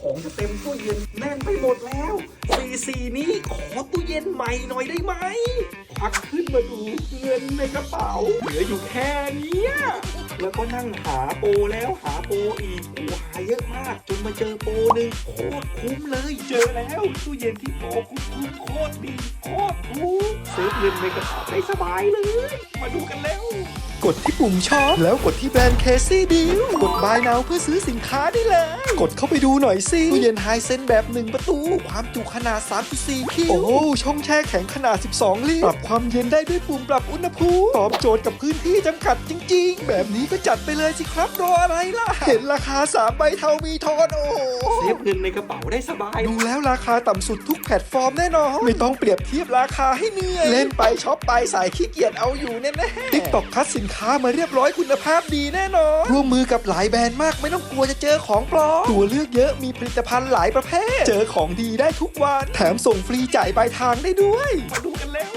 ของจะเต็มตู้เย็นแน่นไปหมดแล้วซีซีนี้ขอตู้เย็นใหม่หน่อยได้ไหมควักขึ้นมาดูเงินในกระเป๋า เหลืออยู่แค่นี้แล้วก็นั่งหาโปรแล้วหาโปรอีกโอ้หาเยอะมากจนมาเจอโปรหนึ่งโคตรคุ้มเลยเจอแล้วตู้เย็นที่โปรคุ้มโคตรดีโคตรคุ้มเซฟเงินในกระเป๋าได้สบายเลย ดที่ปุ่มช็อปแล้วกดที่แบรนด์เคซี่ดิวกด Buy Now เพื่อซื้อสินค้าได้เลย กดเข้าไปดูหน่อยสิตู้เย็นไฮเซนแบบ1ประตู ความจุขนาด 3.4 คิว โอ้โหช่องแช่แข็งขนาด 12 ลิตร ปรับความเย็นได้ด้วยปุ่มปรับอุณหภูมิ ตอบโจทย์กับพื้นที่จำกัดจริง ๆ แบบนี้ก็จัดไปเลยสิครับรออะไรล่ะ เห็นราคา 3 ใบเทามีทอนโอ้โหเซฟเงินในกระเป๋าได้สบาย ดูแล้วราคาต่ำสุดทุกแพลตฟอร์มแน่นอน ไม่ต้องเปรียบเทียบราคาให้เหนื่อย เล่นไปช็อปไปสายขี้เกียจเอาอยู่แน่ๆติ๊กตอกคัดสินค้ามาเรียบร้อยคุณภาพดีแน่นอน ร่วมมือกับหลายแบรนด์มากไม่ต้องกลัวจะเจอของปลอมตัวเลือกเยอะมีผลิตภัณฑ์หลายประเภท เจอของดีได้ทุกวัน แถมส่งฟรีจ่ายปลายทางได้ด้วยมาดูกันแล้ว